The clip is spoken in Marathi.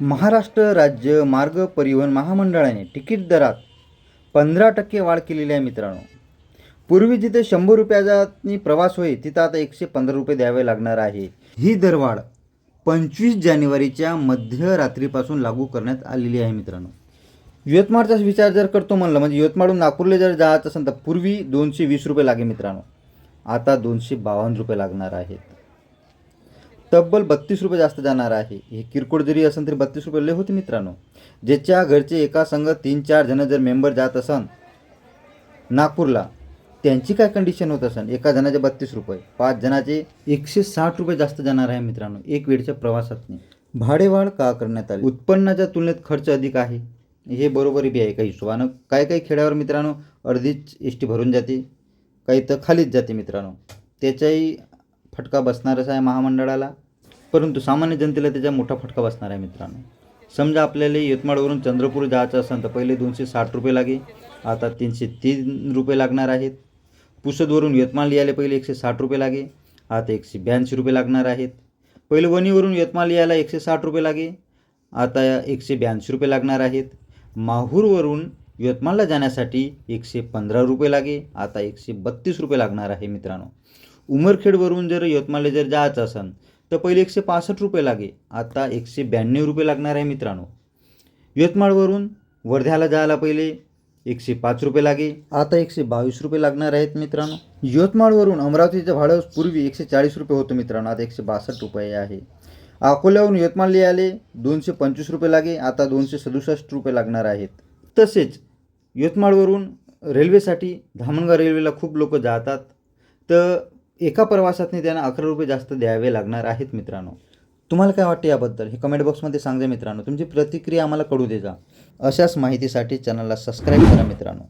महाराष्ट्र राज्य मार्ग परिवहन महामंडळाने तिकीट दरात पंधरा टक्के वाढ केलेली आहे मित्रांनो. पूर्वी जिथे शंभर रुपयाचा प्रवास होईल तिथं आता एकशे पंधरा रुपये द्यावे लागणार आहे. ही दरवाढ पंचवीस जानेवारीच्या मध्यरात्रीपासून लागू करण्यात आलेली आहे मित्रांनो. यवतमाळचाच विचार जर करतो म्हणलं म्हणजे यवतमाळहून नागपूरला जर जायचं असेल तर पूर्वी दोनशे वीस रुपये लागे मित्रांनो. आता दोनशे बावन्न रुपये लागणार आहेत. तब्बल बत्तीस रुपये जास्त जाणार आहे. हे किरकोळ जरी असेल तरी बत्तीस रुपये लय होते मित्रांनो. ज्याच्या घरचे एका संघ तीन चार जण जर मेंबर जात असन नागपूरला त्यांची काय कंडिशन होत असेल एका जणाचे बत्तीस रुपये पाच जणाचे एकशे साठ रुपये जास्त जाणार आहे मित्रांनो एक वेळच्या प्रवासातने. भाडेवाढ का करण्यात आली? उत्पन्नाच्या तुलनेत खर्च अधिक आहे. हे बरोबरी बी आहे काही हिशोबानं. काय काही खेड्यावर मित्रांनो अर्धीच एस टी भरून जाते. काही तर खालीच जाते मित्रांनो. त्याच्याही फटका बसणारच आहे महामंडळाला. परंतु सामान्य जनतेला त्याचा मोठा फटका बसणार आहे मित्रांनो. समजा आपल्याला यवतमाळवरून चंद्रपूर जायचं असेल तर पहिले दोनशे साठ रुपये लागे आता तीनशे तीन रुपये लागणार आहेत. पुसदवरून यवतमाळ यायला पहिले एकशे साठ रुपये लागे आता एकशे ब्याऐंशी रुपये लागणार आहेत. पहिले वणीवरून यवतमाळ यायला एकशे साठ रुपये लागे आता एकशे ब्याऐंशी रुपये लागणार आहेत. माहूरवरून यवतमाळला जाण्यासाठी एकशे पंधरा रुपये लागे आता एकशे बत्तीस रुपये लागणार आहे मित्रांनो. उमरखेडवरून जर यवतमाळला जर जायचं असेल तर पहिले एकशे पासष्ट रुपये लागे. आता एकशे ब्याण्णव रुपये लागणार आहे मित्रांनो. यवतमाळवरून वर्ध्याला जायला पहिले एकशे पाच रुपये लागे. आता एकशे बावीस रुपये लागणार आहेत मित्रांनो. यवतमाळवरून अमरावतीचं भाडं पूर्वी एकशे चाळीस रुपये होतं मित्रांनो. आता एकशे बासष्ट रुपये आहे. अकोल्याहून यवतमाळला आले दोनशे पंचवीस रुपये लागे. आता दोनशे सदुसष्ट रुपये लागणार आहेत. तसेच यवतमाळवरून रेल्वेसाठी धामणगाव रेल्वेला खूप लोक जातात. तर एका प्रवासातने त्यांना अकरा रुपये जास्त द्यावे लागणार आहेत मित्रांनो. तुम्हाला काय वाटते याबद्दल? हे कमेंट बॉक्समध्ये सांगा मित्रांनो. तुमची प्रतिक्रिया आम्हाला कळू दे जा. अशाच माहितीसाठी चॅनलला सबस्क्राईब करा मित्रांनो.